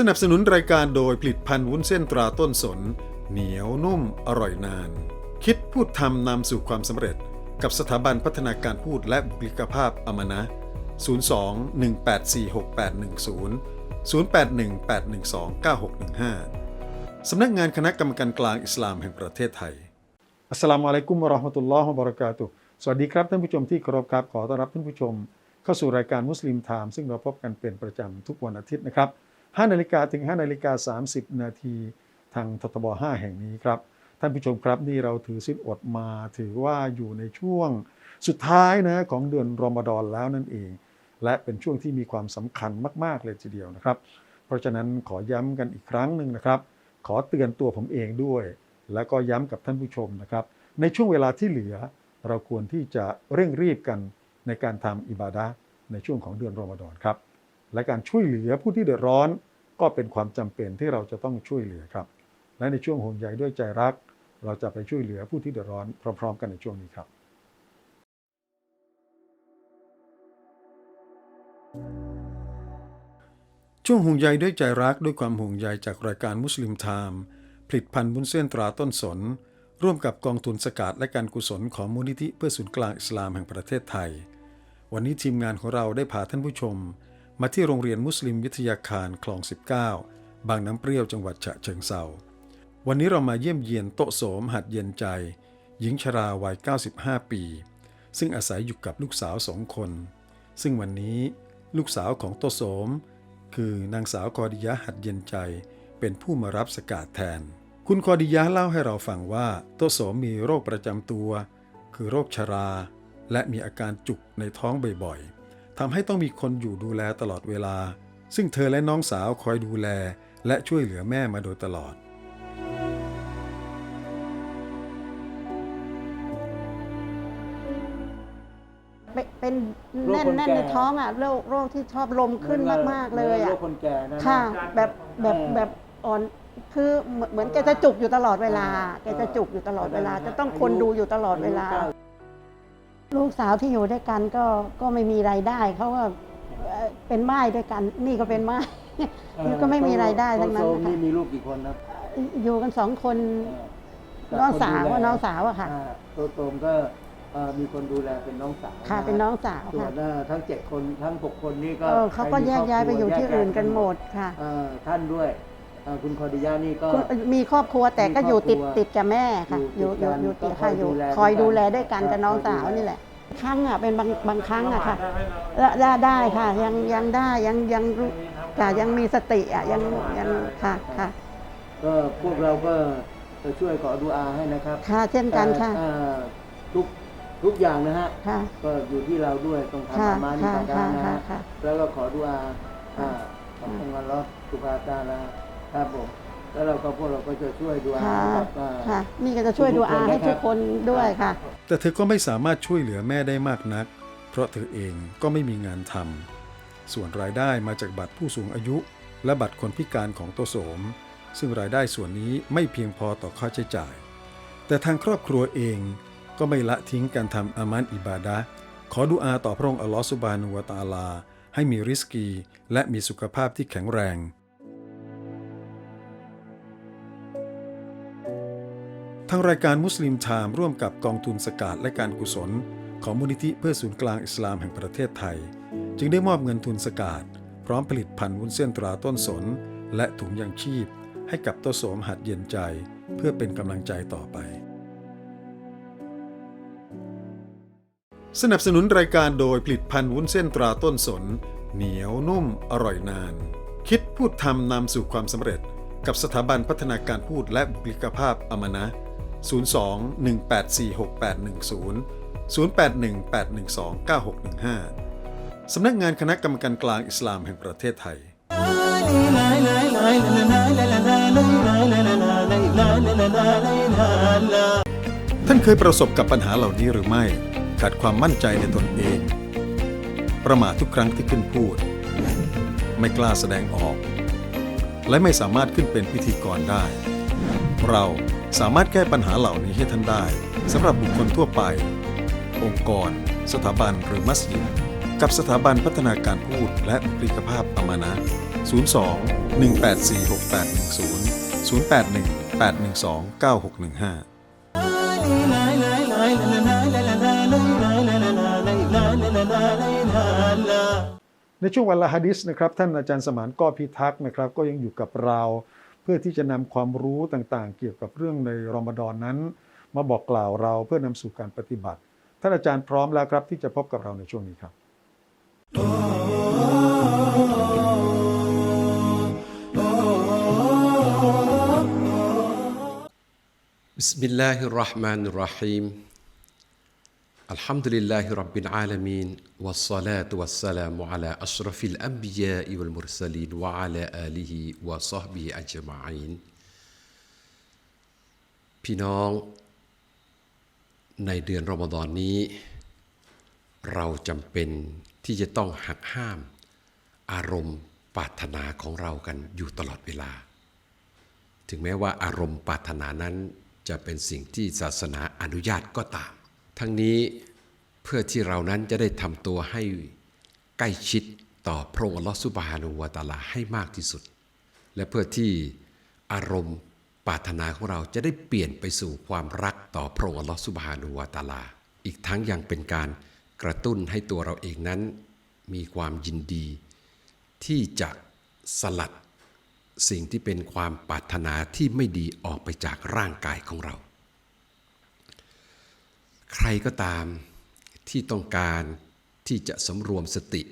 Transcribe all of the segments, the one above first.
สนับสนุนรายการโดยผลิตภัณฑ์วุ้นเส้นตราต้นสน เหนียวนุ่มอร่อยนาน คิดพูดทำนำสู่ความสำเร็จ กับสถาบันพัฒนาการพูดและบุคลิกภาพอมนะ 02-1846810 0818129615 สำนักงานคณะกรรมการกลางอิสลามแห่งประเทศไทย อัสลามุอะลัยกุมวะราะห์มะตุลลอฮ์วะบะเราะกาตุสวัสดีครับท่านผู้ชมที่เคารพครับขอต้อนรับท่านผู้ชม เข้าสู่รายการมุสลิมไทม์ซึ่งเราพบกันเป็นประจำทุกวันอาทิตย์นะครับ 5นาฬิกาถึง5นาฬิกา30 นาทีทางททบ 5 แห่งนี้ครับ ท่านผู้ชมครับนี่เราถือศีลอดมาถือว่าอยู่ในช่วงสุดท้ายนะของเดือนรอมฎอนแล้วนั่นเอง และเป็นช่วงที่มีความสำคัญมากๆเลยทีเดียวนะครับ เพราะฉะนั้นขอย้ำกันอีกครั้งหนึ่งนะครับ ขอเตือนตัวผมเองด้วย แล้วก็ย้ำกับท่านผู้ชมนะครับ ในช่วงเวลาที่เหลือ เราควรที่จะเร่งรีบกันในการทำอิบาดะในช่วงของเดือนรอมฎอนครับและการช่วยเหลือผู้ที่เดือดร้อน ก็เป็นความจำเป็นที่เราจะต้องช่วยเหลือครับ และในช่วงห่วงใยด้วยใจรัก เราจะไปช่วยเหลือผู้ที่เดือดร้อนพร้อม ๆ กันในช่วงนี้ครับช่วงห่วงใยด้วยใจรักด้วยความห่วงใยจากรายการมุสลิมไทม์ผลิตภัณฑ์บุญเส้นตราต้นสน ร่วมกับกองทุนสกาดและการกุศลของมูลนิธิเพื่อศูนย์กลางอิสลามแห่งประเทศไทย วันนี้ทีมงานของเราได้พาท่านผู้ชม มาที่โรงเรียนมุสลิมวิทยาคารคลอง 19 บางน้ำเปรี้ยวจังหวัดฉะเชิงเซาวันนี้เรามาเยี่ยมเยียนโตโสมหัดเย็นใจ หญิงชราวัย 95 ปี ซึ่งอาศัยอยู่กับลูกสาวสองคน ซึ่งวันนี้ลูกสาวของโตโสม คือนางสาวกอดิยะหัดเย็นใจ เป็นผู้มารับสกาดแทน คุณกอดิยะเล่าให้เราฟังว่าโตโสมมีโรคประจำตัว คือโรคชรา และมีอาการจุกในท้องบ่อยๆ ทำให้ต้องมีคนอยู่ดูแลตลอดเวลา ซึ่งเธอและน้องสาวคอยดูแลและช่วยเหลือแม่มาโดยตลอด เป็นเป็นโรคแน่นคนแน่นแก่ในท้องอะโรคโรคที่ชอบลมขึ้นมาก ๆ เลยหมืนอะโรคคนแก่นะค่ะนะแบบแบบเออแบบอ่อนคือเหมือนเหมือนแกจะจุกอยู่ตลอดเวลา แกจะจุกอยู่ตลอดเวลา จะต้องคนดูอยู่ตลอดเวลา ลูกสาวที่อยู่ด้วยกันก็ก็ไม่มีรายได้เขาก็เอ่อเป็นไม้ด้วยกัน นี่ก็เป็นไม้เออก็ไม่มีรายได้ทั้งนั้นโซมค่ะนี่มีลูกกี่คนนะอยู่กันสองคนเออน้องสาวคดูแลน้องสาวอะค่ะอ่าโตโตมก็เอ่อมีคนดูแลเป็นน้องสาวค่ะเป็นน้องสาวส่วค่ะนเอ่อทั้งเจ็ดคนทั้งหกคนนี่ก็เออเขาก็แยกย้ายไปอยู่ที่อื่นกันหมดค่ะเอ่อท่านด้วยเอ่อคุณคอดิยานี่ก็ คุณมีครอบครัวแต่ก็อยู่ติดมีครอบครัวติดกับแม่ค่ะออยู่ยู่ติอยู่ดกันอยู่ติดค่ะก็คอยอยู่ดูแลคอยดูแลด้วยด้วยกันกันกับน้องคอยดูสาวแลนี่แหละครั้งอะเป็นบางบางครั้งอะค่ะได้ได้ได้ค่ะยังยังได้ยังยังรู้ค่ะยังมีสติอะยังยังค่ะค่ะ ก็พวกเราก็จะช่วยขอดูอาให้นะครับค่ะเช่นกันค่ะ แต่เอ่อทุกทุกอย่างนะฮะ ค่ะ ก็อยู่ที่เราด้วยตรงทำค่ะอามานี่ค่ะต่างๆนะค่ะฮะค่ะ แล้วก็ขอดูอาอ่าขององค์อัลลอฮ์สุภาตาลา ครับผมแล้วเราก็พวกเราก็จะช่วยดูอาค่ะให้กับอ่า ค่ะ นี่ก็จะช่วยดูอาให้ทุกคนด้วยค่ะ แต่เธอก็ไม่สามารถช่วยเหลือแม่ได้มากนัก เพราะเธอเองก็ไม่มีงานทำส่วนรายได้มาจากบัตรผู้สูงอายุ และบัตรคนพิการของโตโสม ซึ่งรายได้ส่วนนี้ไม่เพียงพอต่อค่าใช้จ่าย แต่ทางครอบครัวเองก็ไม่ละทิ้งการทำอามันอิบาดะห์ขอดุอาต่อพระองค์อัลลอฮฺสุบานุวะตะอาลา ให้มีริสกี และมีสุขภาพที่แข็งแรง ทางรายการมุสลิมไทม์ร่วมกับกองทุนสกาดและการกุศล ของมูลนิธิเพื่อศูนย์กลางอิสลามแห่งประเทศไทย จึงได้มอบเงินทุนสกาดพร้อมผลิตพันธุ์วุ้นเส้นตราต้นสน และถุงยางชีพ ให้กับโตโสมหัดเย็นใจ เพื่อเป็นกำลังใจต่อไป สนับสนุนรายการโดยผลิตภัณฑ์วุ้นเส้นตราต้นสน เหนียวนุ่ม อร่อยนาน คิดพูดทำนำสู่ความสำเร็จ กับสถาบันพัฒนาการพูดและบุคลิกภาพอมนะ 02 1846810 0818129615 สำนักงานคณะกรรมการกลางอิสลามแห่งประเทศไทย ท่านเคยประสบกับปัญหาเหล่านี้หรือไม่ ขาดความมั่นใจในตนเอง ประมาททุกครั้งที่ขึ้นพูด ไม่กล้าแสดงออก และไม่สามารถขึ้นเป็นพิธีกรได้ เรา สามารถแก้ปัญหาเหล่านี้ให้ท่านได้สำหรับบุคคลทั่วไป องค์กร สถาบันหรือมัสยิดกับสถาบันพัฒนาการพูดและบุคลิกภาพอามานะ 02 184 6810 081 812 9615ในช่วงวันละฮะดิษนะครับท่านอาจารย์สมานก็พิทักษ์นะครับ ก็ยังอยู่กับเรา พื่อที่จะนำความรู้ต่างๆ เกี่ยวกับเรื่องในรอมฎอนนั้น มาบอกกล่าวเราเพื่อนำสู่การปฏิบัติ ท่านอาจารย์พร้อมแล้วครับที่จะพบกับเราในช่วงนี้ครับ بسم الله الرحمن الرحيم الحمد لله رب العالمين والصلاة والسلام على أشرف الأنبياء والمرسلين وعلى آله وصحبه أجمعين พี่น้องในเดือนรอมฎอนนี้ เราจำเป็นที่จะต้องหักห้าม อารมณ์ปรารถนาของเรากันอยู่ตลอดเวลา ถึงแม้ว่าอารมณ์ปรารถนานั้นจะเป็นสิ่งที่ศาสนาอนุญาตก็ตาม ทั้งนี้เพื่อที่เรานั้นจะได้ทำตัวให้ใกล้ชิดต่อพระองค์อัลอฮฺซุบฮานุวะตาลาให้มากที่สุด และเพื่อที่อารมณ์ปรารถนาของเราจะได้เปลี่ยนไปสู่ความรักต่อพระองค์อัลอฮฺซุบฮานุวะตาลา อีกทั้งยังเป็นการกระตุ้นให้ตัวเราเองนั้น มีความยินดี ที่จะสลัดสิ่งที่เป็นความปรารถนาที่ไม่ดีออกไปจากร่างกายของเรา ใครก็ตามที่ต้องการที่จะสำรวมสติ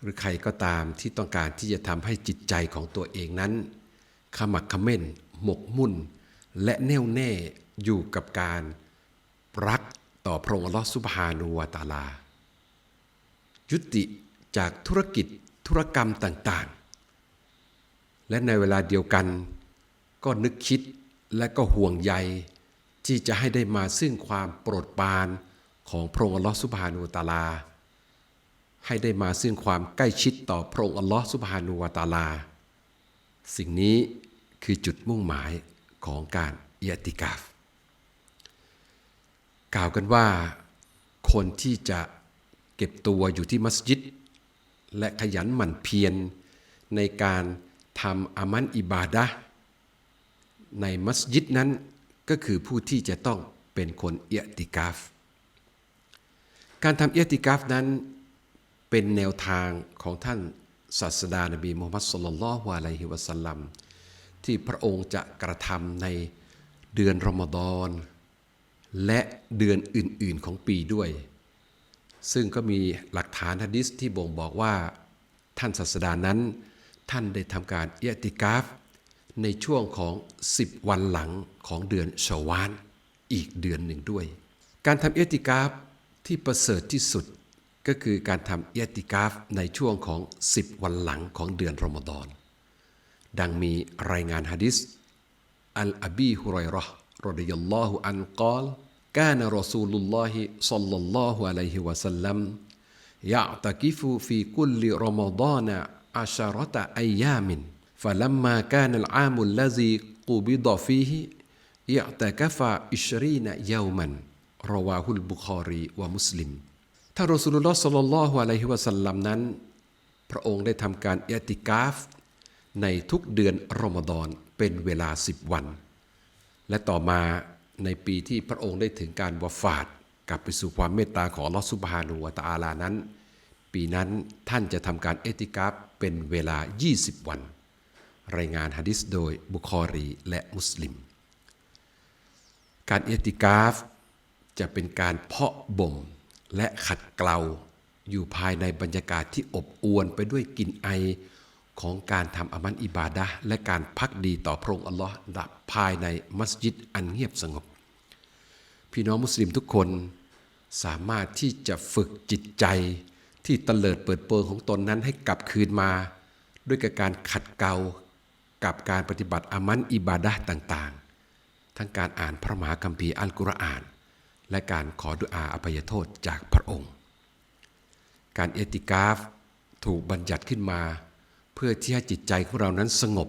หรือใครก็ตามที่ต้องการที่จะทำให้จิตใจของตัวเองนั้น ขมักขม้น หมกมุ่น และแน่วแน่อยู่กับการรักต่อพระองค์อัลลอฮฺซุบฮานูวะตาลา ยุติจากธุรกิจธุรกรรมต่างๆ และในเวลาเดียวกัน ก็นึกคิดและก็ห่วงใย ที่จะให้ได้มาซึ่งความโปรดปรานของพระองค์อัลลอฮฺสุบฮานูวตาลา ให้ได้มาซึ่งความใกล้ชิดต่อพระองค์อัลลอฮฺสุบฮานูวตาลา สิ่งนี้คือจุดมุ่งหมายของการเอียติกาฟ กล่าวกันว่าคนที่จะเก็บตัวอยู่ที่มัสยิด และขยันหมั่นเพียรในการทำอามันอิบาดะในมัสยิดนั้น ก็คือผู้ที่จะต้องเป็นคนเอียติกาฟ การทำเอียติกาฟนั้นเป็นแนวทางของท่านศาสดานบีมูฮัมมัดสุลลัลอฮุอะลัยฮิวะสัลลัมที่พระองค์จะกระทำในเดือนรอมฎอนและเดือนอื่น ๆของปีด้วย ซึ่งก็มีหลักฐานฮะดิษที่บ่งบอกว่าท่านศาสดานั้น ท่านได้ทำการเอติกาฟ ในช่วงของ 10 วันหลัง ของเดือนชาวานอีกเดือนหนึ่งด้วย การทำเอียติกาฟที่ประเสริฐที่สุด ก็คือการทำเอียติกาฟในช่วงของ 10 วันหลังของเดือนรอมฎอน ดังมีรายงานฮะดิษอัลอบีฮุไรเราะห์รดิยัลลอฮุอันกอล كان رسول الله صلى الله عليه وسلم يعتكف في كل رمضان عشرة أيام فلما كان العام الذي قبض فيه ยะแต่กฟาอิชรีนะเยามันรอวาฮุลบุคอรีวะมุสลิม ถ้ารอสุลลอฮ์สัลลัลลอฮุอะลัยฮิวะสัลลัมนั้น พระองค์ได้ทำการเอติกาฟ ในทุกเดือนรอมฎอนเป็นเวลาสิบวัน และต่อมาในปีที่พระองค์ได้ถึงการวฟาดกลับไปสู่ความเมตตาของลอสุบฮานูวะตาอาลานั้น ปีนั้นท่านจะทำการเอติกาฟเป็นเวลา 20 วัน รายงานฮะดิษโดยบุคอรีและมุสลิม การเอติกาฟ จะเป็นการเพาะบ่มและขัดเกลาอยู่ภายในบรรยากาศที่อบอวลไปด้วยกลิ่นไอของการทำอามันอิบาดะและการพักดีต่อพระองค์อัลลอฮ์ดับภายในมัสยิดอันเงียบสงบ พี่น้องมุสลิมทุกคนสามารถที่จะฝึกจิตใจที่ตะเลิดเปิดเปิงของตนนั้นให้กลับคืนมา ด้วยกการขัดเกลากับการปฏิบัติอามันอิบาดะต่างๆ ทั้งการอ่านพระมหาคัมภีร์อัลกุรอาน และการขอดุอาอภัยโทษจากพระองค์ การเอติกาฟถูกบัญญัติขึ้นมา เพื่อที่ให้จิตใจของเรานั้นสงบ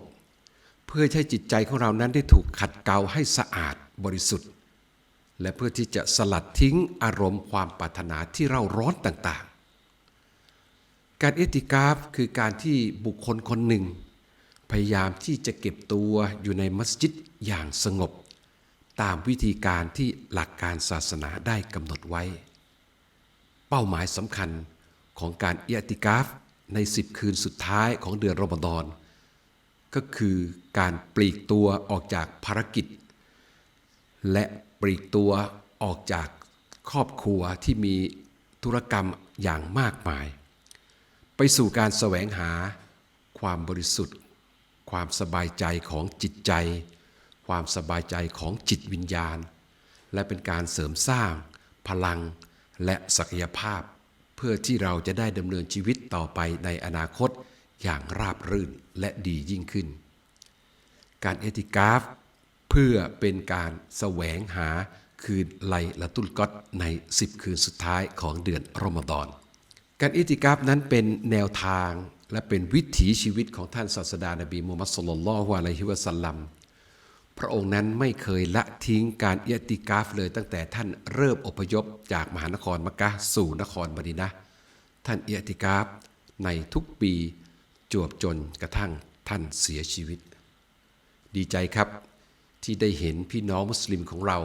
เพื่อให้จิตใจของเรานั้นได้ถูกขัดเกลาให้สะอาดบริสุทธิ์ และเพื่อที่จะสลัดทิ้งอารมณ์ความปรารถนาที่เราร้อนต่างๆ การเอติกาฟคือการที่บุคคลคนหนึ่ง พยายามที่จะเก็บตัวอยู่ในมัสยิดอย่างสงบ ตามวิธีการที่หลักการศาสนาได้กำหนดไว้ เป้าหมายสำคัญของการเอติกาฟในสิบคืนสุดท้ายของเดือนรอมฎอน ก็คือการปลีกตัวออกจากภารกิจ และปลีกตัวออกจากครอบครัวที่มีธุรกรรมอย่างมากมาย ไปสู่การแสวงหาความบริสุทธิ์ ความสบายใจของจิตใจ ความสบายใจของจิตวิญญาณ และเป็นการเสริมสร้าง พลังและศักยภาพ เพื่อที่เราจะได้ดำเนินชีวิตต่อไปในอนาคตอย่างราบรื่นและดียิ่งขึ้น การเอติกาฟ เพื่อเป็นการแสวงหาคืนไลละตุลกอตใน 10 คืนสุดท้ายของเดือนรอมฎอน การอิติกาฟนั้นเป็นแนวทางและเป็นวิถีชีวิตของท่านศาสดานบีมูฮัมมัดสุลลัลลอฮุอะลัยฮิวะสัลลัม พระองค์นั้นไม่เคยละทิ้งการเอติกาฟเลยตั้งแต่ท่านเริ่มอพยพจากมหานครมักกะสู่นครมดีนะ ท่านเอติกาฟในทุกปีจวบจนกระทั่งท่านเสียชีวิต ดีใจครับ ที่ได้เห็นพี่น้องมุสลิมของเรา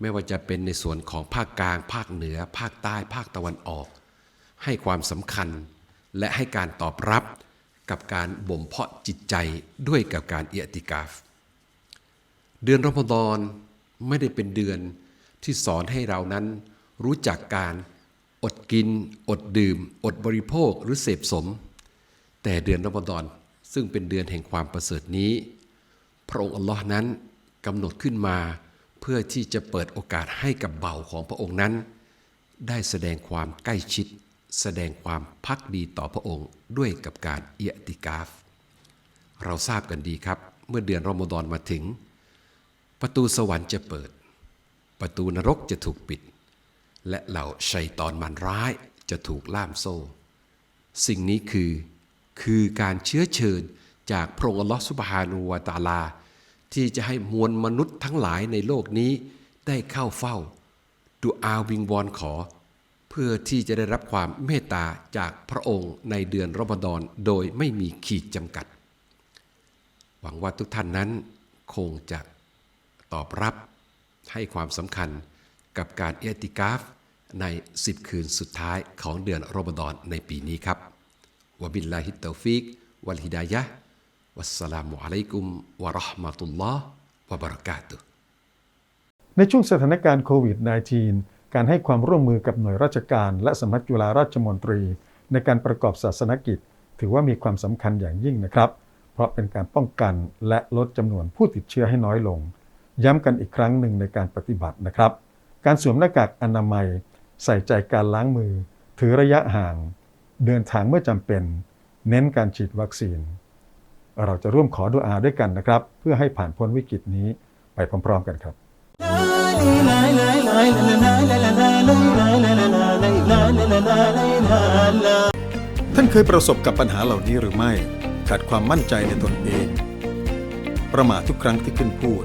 ไม่ว่าจะเป็นในส่วนของภาคกลาง ภาคเหนือ ภาคใต้ ภาคตะวันออก ให้ความสำคัญและให้การตอบรับกับการบ่มเพาะจิตใจด้วยกับการเอติกาฟ เดือนรอมฎอนไม่ได้เป็นเดือนที่สอนให้เรานั้นรู้จักการอดกิน อดดื่ม อดบริโภคหรือเสพสม แต่เดือนรอมฎอนซึ่งเป็นเดือนแห่งความประเสริฐนี้ พระองค์อัลลอฮ์นั้นกำหนดขึ้นมาเพื่อที่จะเปิดโอกาสให้กับเบาของพระองค์นั้น ได้แสดงความใกล้ชิด แสดงความพักดีต่อพระองค์ด้วยกับการเอียติกาฟ เราทราบกันดีครับ เมื่อเดือนรอมฎอนมาถึง ประตูสวรรค์จะเปิด ประตูนรกจะถูกปิด และเหล่าชัยตอนมันร้ายจะถูกล่ามโซ่ สิ่งนี้คือ คือการเชื้อเชิญจากพระองค์อัลลอฮฺสุบฮานูวาตาลา ที่จะให้มวลมนุษย์ทั้งหลายในโลกนี้ได้เข้าเฝ้าดูอาวิงวอนขอ เพื่อที่จะได้รับความเมตตาจากพระองค์ในเดือนรอมฎอนโดยไม่มีขีดจำกัด หวังว่าทุกท่านนั้นคงจะ ตอบรับ ให้ความสำคัญกับการเอติกาฟใน 10 คืนสุดท้ายของเดือนรอมฎอนในปีนี้ครับวะบิลลาฮิตตอฟิกวัลฮิดายะวัสสลามุอะลัยกุมวะราะห์มะตุลลอฮ์วะบะเราะกาตุในช่วงสถานการณ์โควิด -19 การให้ความร่วมมือกับหน่วยราชการ และสำนักจุฬาราชมนตรี ในการประกอบศาสนกิจ ถือว่ามีความสำคัญอย่างยิ่งนะครับ เพราะเป็นการป้องกันและลดจำนวนผู้ติดเชื้อให้น้อยลง ย้ำกันอีกครั้งหนึ่งในการปฏิบัตินะครับ การสวมหน้ากากอนามัย ใส่ใจการล้างมือ ถือระยะห่าง เดินทางเมื่อจำเป็น เน้นการฉีดวัคซีน เราจะร่วมขอดุอาด้วยกันนะครับ เพื่อให้ผ่านพ้นวิกฤตนี้ไปพร้อม ๆ กันครับท่านเคยประสบกับปัญหาเหล่านี้หรือไม่ ขาดความมั่นใจในตนเอง ประมาททุกครั้งที่ขึ้นพูด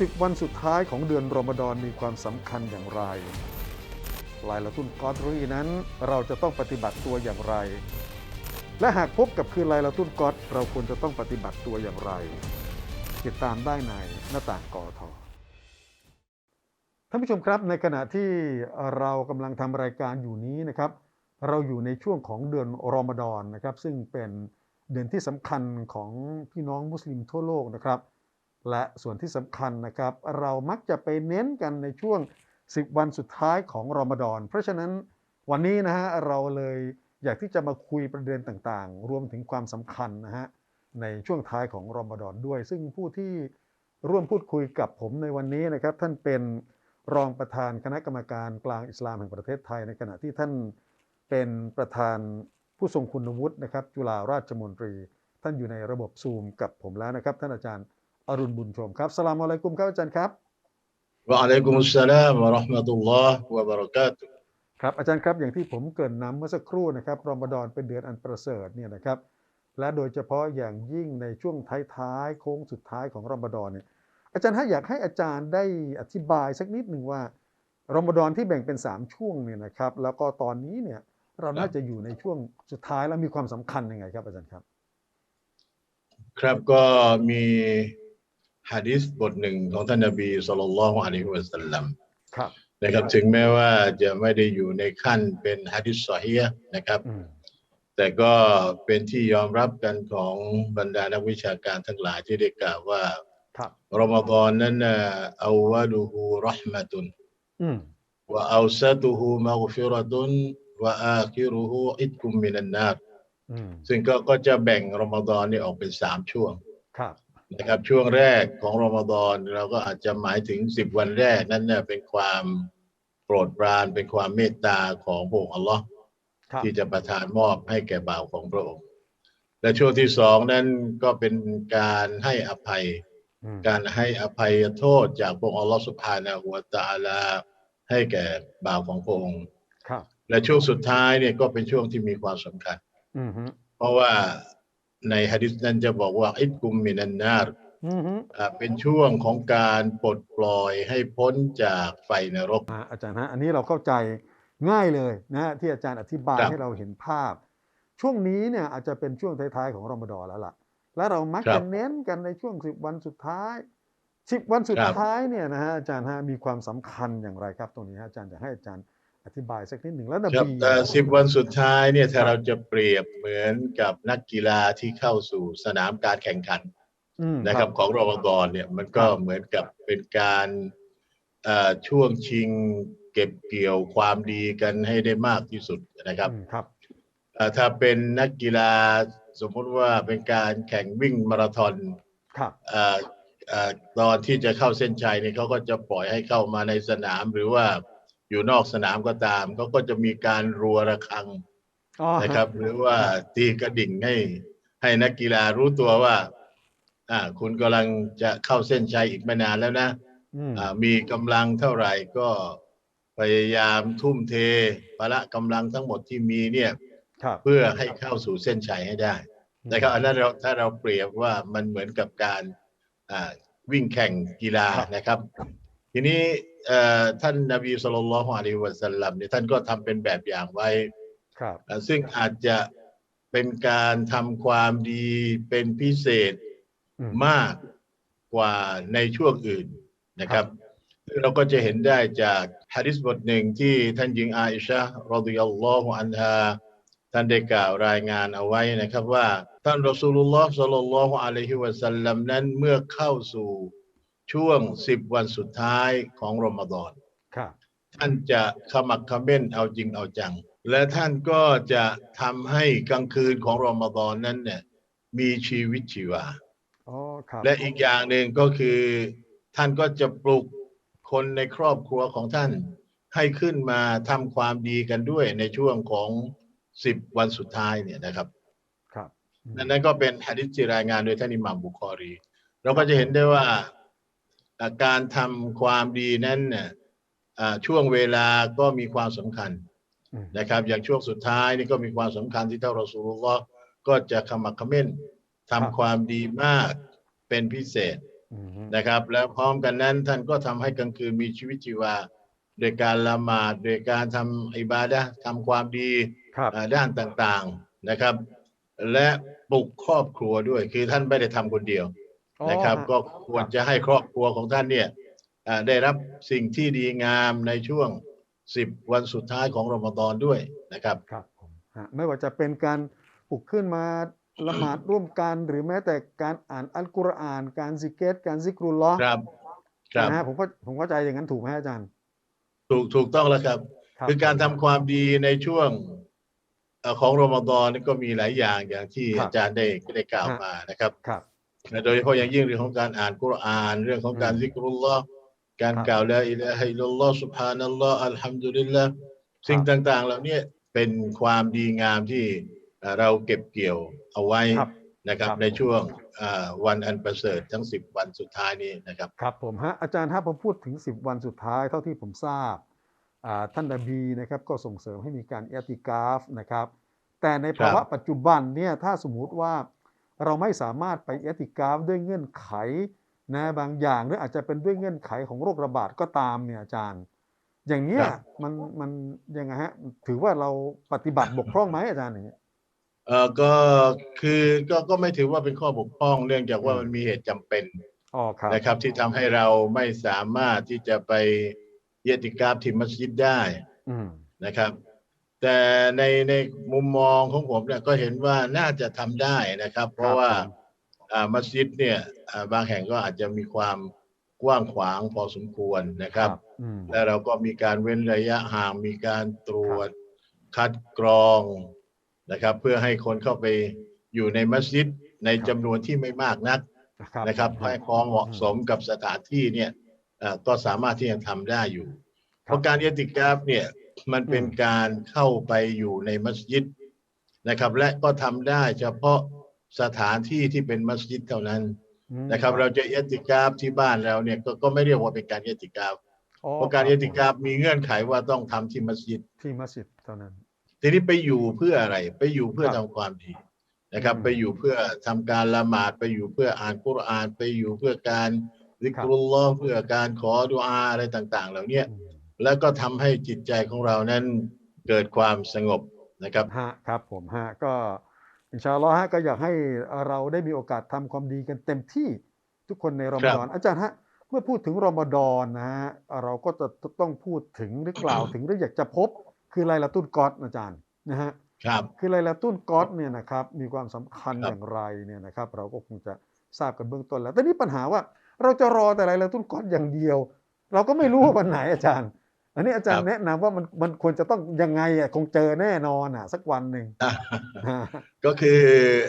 10 วันสุดท้ายของเดือนรอมฎอนมีความสำคัญอย่างไรไลลาตุนกอดรีนั้นเราจะต้องปฏิบัติตัวอย่างไร และหากพบกับคืนไลลาตุนกอดเราควรจะต้องปฏิบัติตัวอย่างไร ติดตามได้ในหน้าต่างกอทอท่านผู้ชมครับในขณะที่เรากำลังทำรายการอยู่นี้นะครับ เราอยู่ในช่วงของเดือนรอมฎอนนะครับ ซึ่งเป็นเดือนที่สำคัญของพี่น้องมุสลิมทั่วโลกนะครับ และส่วนที่สำคัญนะครับ เรามักจะไปเน้นกันในช่วง 10 วันสุดท้ายของรอมฎอน เพราะฉะนั้นวันนี้นะฮะเราเลยอยากที่จะมาคุยประเด็นต่างๆ รวมถึงความสำคัญนะฮะในช่วงท้ายของรอมฎอนด้วย ซึ่งผู้ที่ร่วมพูดคุยกับผมในวันนี้นะครับ ท่านเป็นรองประธานคณะกรรมการกลางอิสลามแห่งประเทศไทย ในขณะที่ท่านเป็นประธานผู้ทรงคุณวุฒินะครับ จุฬาราชมนตรี ท่านอยู่ในระบบซูมกับผมแล้วนะครับ ท่านอาจารย์ อรุณบุญพรมครับสลามอะลัยกุมครับอาจารย์ครับวะอะลัยกุมุสสลามวะรอห์มะตุลลอฮ์วะบะเราะกาตุครับอาจารย์ครับอย่างที่ผมเกริ่นนำเมื่อสักครู่นะครับรอมฎอนเป็นเดือนอันประเสริฐเนี่ยนะครับ และโดยเฉพาะอย่างยิ่งในช่วงท้ายๆโค้งสุดท้ายของรอมฎอนเนี่ยอาจารย์ฮะอยากให้อาจารย์ได้อธิบายสักนิดหนึ่งว่ารอมฎอนที่แบ่งเป็น 3 ช่วงเนี่ยนะครับ แล้วก็ตอนนี้เนี่ยเราน่าจะอยู่ในช่วงสุดท้ายแล้วมีความสำคัญยังไงครับอาจารย์ครับ ครับก็มี ฮะดิษบทหนึ่งของท่านนบีสุลต่านละฮ์อะลัยฮิวะสัลลัมครับนะครับถึงแม้ว่าจะไม่ได้อยู่ในขั้นเป็นฮะดิษซอฮีฮ์นะครับอืมแต่ก็เป็นที่ยอมรับกันของบรรดานักวิชาการทั้งหลายที่ได้กล่าวว่าครับรอมฎอนนั้นน่ะอาวะลุฮูรอห์มะตุนอืมวะอัวซะตุฮูมัฆฟิเราะตุนวะอาคิรุฮูอิดกุมมินันนารอืมซึ่งก็ก็จะแบ่งรอมฎอนนี่ออกเป็นสามช่วงครับ นะครับช่วงแรกของรอมฎอนเราก็อาจจะหมายถึงสิบวันแรกนั่นเนี่ยเป็นความโปรดปรานเป็นความเมตตาของพระองค์อัลลอฮ์ครับที่จะประทานมอบให้แก่บ่าวของพระองค์ และช่วงที่สองนั้นก็เป็นการให้อภัยอืมการให้อภัยโทษจากพระองค์อัลลอฮ์สุบฮานะฮูวะตะอาลาให้แก่บ่าวของพระองค์ครับและช่วงสุดท้ายเนี่ยก็เป็นช่วงที่มีความสำคัญอืมฮึเพราะว่า ในฮะดิษนั้นจะบอกว่าอิดกุมมินันนารอืมฮึอ่าเป็นช่วงของการปลดปล่อยให้พ้นจากไฟนรกอ่าอาจารย์ฮะอันนี้เราเข้าใจง่ายเลยนะฮะที่อาจารย์อธิบายครับให้เราเห็นภาพ ช่วงนี้เนี่ยอาจจะเป็นช่วงท้ายๆของรอมฎอนแล้วล่ะ และเรามักครัจะบเน้นกันในช่วงสิบวันสุดท้ายสิบวันสุดครับท้ายเนี่ยนะฮะอาจารย์ฮะมีความสำคัญอย่างไรครับ ตรงนี้ฮะอาจารย์จะให้อาจารย์ อธิบายสักนิดหนึ่งแล้วนครับบีเอ่อสิบวันสุดท้ายเนี่ยถ้าเราจะเปรียบเหมือนกับนักกีฬาที่เข้าสู่สนามการแข่งขันอืมนะครับของรอมฎอนเนี่ยมันก็เหมือนกับเป็นการเอ่อช่วงชิงเก็บเกี่ยวความดีกันให้ได้มากที่สุดนะครับอืมครับเอ่อถ้าเป็นนักกีฬาสมมุติว่าเป็นการแข่งวิ่งมาราธอนครับเอ่อเอ่อตอนที่จะเข้าเส้นชัยเนี่ยเขาก็จะปล่อยให้เข้ามาในสนามหรือว่า อยู่นอกสนามก็ตามเขาก็จะมีการรัวระฆังอ๋อนะครับ หรือว่าตีกระดิ่งให้ให้นักกีฬารู้ตัวว่า อ่า คุณกำลังจะเข้าเส้นชัยอีกไม่นานแล้วนะอืมอ่า มีกำลังเท่าไหร่ก็พยายามทุ่มเทพละกำลังทั้งหมดที่มีเนี่ยครับเพื่อให้เข้าสู่เส้นชัยให้ได้นะครับอันนั้นเราถ้าเราเปรียบว่ามันเหมือนกับการอ่าวิ่งแข่งกีฬาครับนะครับ ทีนี้เอ่อท่านนบีสุลต่านละฮ์อะลัยฮิวะสัลลัมเนี่ยท่านก็ทำเป็นแบบอย่างไว้ครับอ่าซึ่งอาจจะเป็นการทำความดีเป็นพิเศษอืมมากกว่าในช่วงอื่นนะครับซึ่งเราก็จะเห็นได้จากฮะดิษบทหนึ่งที่ท่านหญิงอาอิชะห์รอดิยัลลอฮุอันฮาท่านได้กล่าวรายงานเอาไว้นะครับว่า ท่านรอสูลุลลอฮ์สัลลัลลอฮุอะลัยฮิวะสัลลัมนั้นเมื่อเข้าสู่ ช่วงสิบวันสุดท้ายของรอมฎอนครับท่านจะขมักเขม้นเอาจริงเอาจัง และท่านก็จะทำให้กลางคืนของรอมฎอนนั้นเนี่ยมีชีวิตชีวาอ๋อครับและอีกอย่างหนึ่งก็คือ ท่านก็จะปลุกคนในครอบครัวของท่านให้ขึ้นมาทำความดีกันด้วยในช่วงของสิบวันสุดท้ายเนี่ยนะครับ ครับอืมนั่นนั่นก็เป็นหะดิษที่รายงานโดยท่านอิหม่ามบุคอรี เราก็จะเห็นได้ว่าอ่า การทำความดีนั้นเนี่ยอ่าช่วงเวลาก็มีความสำคัญอืมนะครับ อย่างช่วงสุดท้ายนี่ก็มีความสำคัญที่เท่ารอสูลุลลอฮ์ก็จะขมักเขม้นทำความดีมากเป็นพิเศษอืมฮึนะครับ แล้วพร้อมกันนั้นท่านก็ทำให้กลางคืนมีชีวิตชีวา โดยการละหมาดโดยการทำอิบาดะห์ทำความดีครับอ่าด้านต่างๆนะครับ และปลุกครอบครัวด้วยคือท่านไม่ได้ทำคนเดียวอ๋อ นะครับฮะก็ควรจะให้ครอบครัวของท่านเนี่ยอ่าได้รับสิ่งที่ดีงามในช่วงสิบวันสุดท้ายของรอมฎอนด้วยนะครับครับผมฮะไม่ว่าจะเป็นการปลุกขึ้นมาละหมาดร่วมกันหรือแม้แต่การอ่านอัลกุรอาน การซิกเกตการซิกรุลลอฮ์ครับครับนะฮะผมก็ผมเข้าใจอย่างนั้นถูกไหมอาจารย์ ถูกถูกต้องแล้วครับครับคือการทำความดีในช่วงเอ่อของรอมฎอนนี่ก็มีหลายอย่างอย่างที่ครับอาจารย์ได้ได้กล่าวฮะมานะครับครับ และโดยเฉพาะอย่างยิ่งเรื่องของการอ่านกุรอาน เรื่องของการอืมซิกรุลลอฮ์การครับกล่าวละอิลาฮะอิลลัลลอฮ์สุบฮานัลลอฮ์อัลฮัมดุลิลละสิ่งต่าง ๆ เหล่านี้เป็นความดีงามที่เอ่อเราเก็บเกี่ยวเอาไว้ครับนะครับครับในช่วงเอ่อวันอันประเสริฐทั้งสิบวันสุดท้ายนี้นะครับครับผมฮะอาจารย์ถ้าผมพูดถึง 10 วันสุดท้ายเท่าที่ผมทราบอ่าท่านนบีนะครับก็ส่งเสริมให้มีการเอติกาฟนะครับแต่ในภาวะครับปัจจุบันเนี่ยถ้าสมมุติว่า เราไม่สามารถไปเอติกาฟด้วยเงื่อนไขนะบางอย่างหรืออาจจะเป็นด้วยเงื่อนไขของโรคระบาดก็ตามเนี่ยอาจารย์ อย่างเนี้ยครับมันมันยังไงฮะ ถือว่าเราปฏิบัติบกพร่องไหมอาจารย์อย่างเงี้ยเอ่อก็คือก็ก็ไม่ถือว่าเป็นข้อบกพร่องเนื่องจากว่าอืมมันมีเหตุจำเป็นอ๋อครับนะครับ ที่ทำให้เราไม่สามารถที่จะไปเยติกาบที่มัสยิดได้อืมนะครับ แต่ในในมุมมองของผมเนี่ยก็เห็นว่าน่าจะทำได้นะครับ เพราะว่าผมอ่ามัสยิดเนี่ยอ่าบางแห่งก็อาจจะมีความกว้างขวางพอสมควรนะครับ อืม และเราก็มีการเว้นระยะห่างมีการตรวจคัดกรองนะครับ เพื่อให้คนเข้าไปอยู่ในมัสยิดในครับ จำนวนที่ไม่มากนักนะครับนะครับให้พอเหมาะสมกับสถานที่เนี่ยเอ่อก็สามารถที่จะทำได้อยู่ เพราะการเอติกาฟเนี่ย มันเป็นการเข้าไปอยู่ในมัสยิดนะครับ และก็ทำได้เฉพาะสถานที่ที่เป็นมัสยิดเท่านั้นอืมนะครับ เราจะเอติกาฟที่บ้านเราเนี่ยก็ก็ไม่เรียกว่าเป็นการเอติกาฟอ๋อเพราะการเอติกาฟมีเงื่อนไขว่าต้องทำที่มัสยิดที่มัสยิดเท่านั้น ทีนี้ไปอยู่เพื่ออะไร ไปอยู่เพื่อครับทำความดีนะครับอืมไปอยู่เพื่อทำการละหมาดไปอยู่เพื่ออ่านกุรอาน ไปอยู่เพื่อการซิกรุลลอฮ์เพื่อการขอดุอาอะไรต่าง ๆ เหล่าเนี้ยอืม แล้วก็ทำให้จิตใจของเรานั้นเกิดความสงบนะครับฮะครับผมฮะก็อินชาอัลลอฮ์ฮะก็อยากให้เราได้มีโอกาสทำความดีกันเต็มที่ทุกคนในรอมฎอนอาจารย์ฮะเมื่อพูดถึงรอมฎอนนะฮะเราก็จะต้องพูดถึงหรือกล่าวถึงหรืออยากจะพบ คือไลลาตุลกอดอาจารย์นะฮะครับคือไลลาตุลกอดเนี่ยนะครับมีความสำคัญครับอย่างไรเนี่ยนะครับ เราก็คงจะทราบกันเบื้องต้นแล้วแต่นี่ปัญหาว่าเราจะรอแต่ไลลาตุลกอดอย่างเดียว เราก็ไม่รู้ว่าวันไหนอาจารย์ อันนี้อาจารย์แนะนำว่ามันมันควรจะต้องยังไงอะคงเจอแน่นอนอะ สักวันหนึ่งฮะก็คือ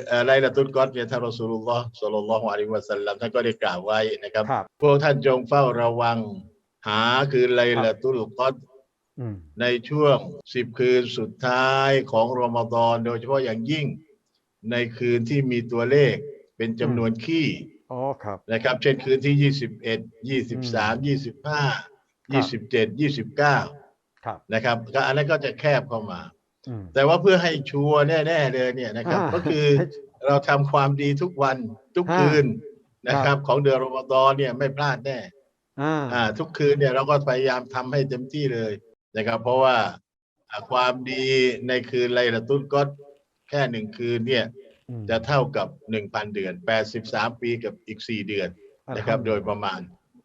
เอ่อไลลาตุลกอดเนี่ยท่านรอสูลุลลอฮ์ศ็อลลัลลอฮุอะลัยฮิวะสัลลัมท่านก็ได้กล่าวไว้นะครับครับพวกท่านจงเฝ้าระวัง หาคือไลลาตุลกอดอืมในช่วงสิบคืนสุดท้ายของรอมฎอนโดยเฉพาะอย่างยิ่ง ในคืนที่มีตัวเลขเป็นจำนวนขี้อ๋อครับนะครับ เช่นคืนที่21 23 25 27 29ครับ นะครับก็อันนั้นก็จะแคบเข้ามาอืมแต่ว่าเพื่อให้ชัวร์แน่ ๆ เลยเนี่ยนะครับอ่าก็คือให้เราทำความดีทุกวันทุกอ่าคืนนะคครัรับบของเดือนรอมฎอนเนี่ยไม่พลาดแน่อ่าอ่าทุกคืนเนี่ยเราก็พยายามทำให้เต็มที่เลยนะครับ เพราะว่าอ่าความดีในคืนไลละตุลก็แค่หนึ่งคืนเนี่ยอืมจะเท่ากับหนึ่งพันเดือนแปดสิบสามปีกับอีกสี่เดือนนะครับ โดยประมาณ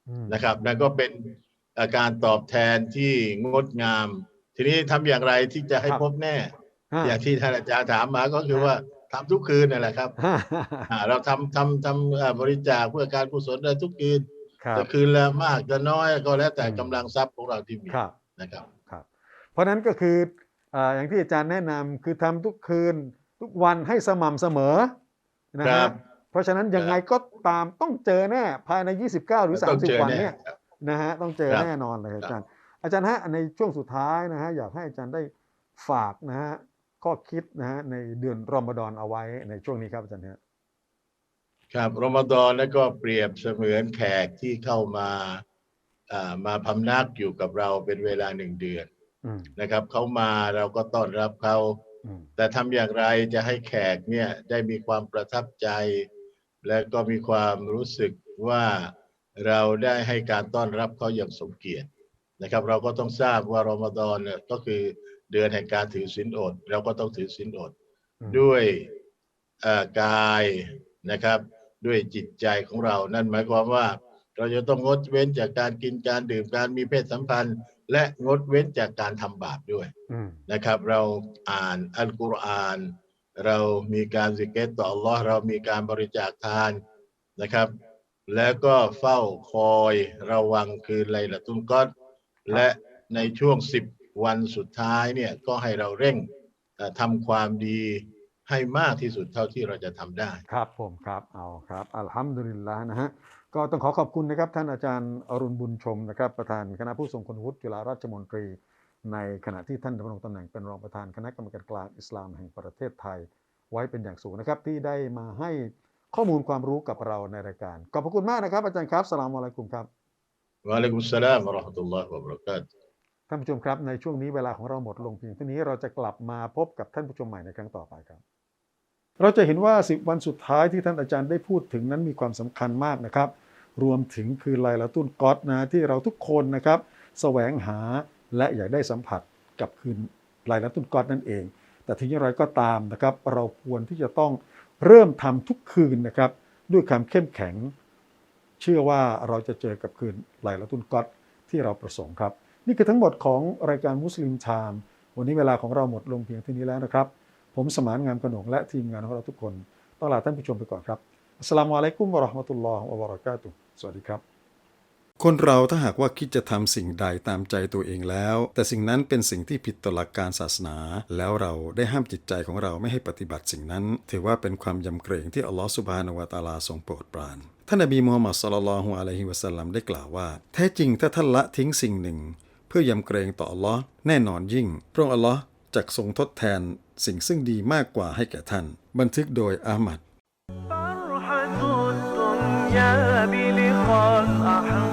อืมนะครับนั่นก็เป็นอา การตอบแทนที่งดงาม ทีนี้ทำอย่างไรที่จะให้พบแน่ฮะอย่างที่ท่านอาจารย์ถามมาก็คือว่าทำทุกคืนนั่นแหละครับฮะอ่าเราทำทำทำเอ่อบริจาคเพื่อการกุศลได้ทุกคืนครับจะคืนละมากจะน้อยก็แล้วแต่อืมกำลังทรัพย์ของเราที่มีครับนะครับครับ เพราะฉะนั้นก็คืออ่าอย่างที่อาจารย์แนะนำคือทำทุกคืนทุกวันให้สม่ำเสมอนะคครัรับบเพราะฉะนั้นยังไงก็ตามต้องเจอแน่ภายใน 29 หรือต้องเจอ30 วันแน่เนี่ยครับ นะฮะต้องเจอครับแน่นอนเลยอาจารย์ อาจารย์ฮะในช่วงสุดท้ายนะฮะอยากให้อาจารย์ได้ฝากนะฮะข้อคิดนะฮะในเดือนรอมฎอนเอาไว้ในช่วงนี้ครับอาจารย์ฮะครับรอมฎอนนั้นก็เปรียบเสมือนแขกที่เข้ามาอ่ามาพำนักอยู่กับเราเป็นเวลาหนึ่งเดือนอืมนะครับเขามาเราก็ต้อนรับเขาอืมแต่ทำอย่างไรจะให้แขกเนี่ยได้มีความประทับใจ และก็มีความรู้สึกว่า เราได้ให้การต้อนรับเขาอย่างสมเกียรตินะครับ เราก็ต้องทราบว่ารอมฎอนเนี่ยก็คือเดือนแห่งการถือศีลอด เราก็ต้องถือศีลอดอืมด้วยเอ่อกายนะครับ ด้วยจิตใจของเรา นั่นหมายความว่า เราจะต้องงดเว้นจากการกินการดื่มการมีเพศสัมพันธ์ และงดเว้นจากการทำบาปด้วยอืมนะครับ เราอ่านอัลกุรอาน เรามีการซิกเกตต่ออัลลอฮ์เรามีการบริจาคทานนะครับ แล้วก็เฝ้าคอยระวังคืนไลละตุนกอดและในช่วงสิบวันสุดท้ายเนี่ยก็ให้เราเร่งทำความดีให้มากที่สุดเท่าที่เราจะทำได้ ครับผมครับเอาครับ อัลฮัมดุลิลละนะฮะก็ต้องขอขอบคุณนะครับท่านอาจารย์อรุณบุญชมนะครับ ประธานคณะผู้ทรงคุณวุฒิจุฬาราชมนตรี ในขณะที่ท่านดำรงตำแหน่งเป็นรองประธานคณะกรรมการกลางอิสลามแห่งประเทศไทย ไว้เป็นอย่างสูงนะครับที่ได้มาให้ ข้อมูลความรู้กับเราในรายการ ขอบพระคุณมากนะครับ อาจารย์ครับสลามอะลัยกุมครับวะอะลัยกุมุสสลามวะเราะห์มะตุลลอฮ์วะบะเราะกาตุฮ์ท่านผู้ชมครับในช่วงนี้เวลาของเราหมดลงเพียงเท่านี้เราจะกลับมาพบกับท่านผู้ชมใหม่ในครั้งต่อไปครับ เราจะเห็นว่า 10 วันสุดท้ายที่ท่านอาจารย์ได้พูดถึงนั้นมีความสำคัญมากนะครับ รวมถึงคือไลลาตุนกอตนะที่เราทุกคนนะครับแสวงหาและอยากได้สัมผัสกับคืนไลลาตุนกอตนั่นเอง แต่ถึงอย่างไรก็ตามนะครับ เราควรที่จะต้อง เริ่มทำทุกคืนนะครับ ด้วยความเข้มแข็ง เชื่อว่าเราจะเจอกับคืนไหลละตุนก๊อตที่เราประสงค์ครับ นี่คือทั้งหมดของรายการมุสลิมไทม์วันนี้เวลาของเราหมดลงเพียงเท่านี้แล้วนะครับ ผมสมานงามกนกและทีมงานของเราทุกคน ต้องลาท่านผู้ชมไปก่อนครับอัสลามุอะลัยกุมวะราะห์มะตุลลอฮ์วะบะเราะกาตุสวัสดีครับ คนเราถ้าหากว่าคิดจะทำสิ่งใดตามใจตัวเองแล้ว แต่สิ่งนั้นเป็นสิ่งที่ผิดต่อหลักการศาสนา แล้วเราได้ห้ามจิตใจของเราไม่ให้ปฏิบัติสิ่งนั้น ถือว่าเป็นความยำเกรงที่อัลลอฮฺสุบฮานวะตาลาทรงโปรดปรานท่านนบีมูฮัมมัดสุลลัลฮุอะลัยฮิวะสัลลัมได้กล่าวว่า แท้จริงถ้าท่านละทิ้งสิ่งหนึ่ง เพื่อยำเกรงต่ออัลลอฮ์แน่นอนยิ่งพระองค์อัลลอฮ์จะทรงทดแทนสิ่งซึ่งดีมากกว่าให้แก่ท่าน บันทึกโดยอามัด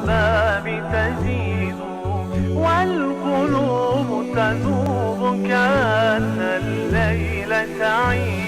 الأحباب تزيد والقلوب تذوب كأن الليل تعيد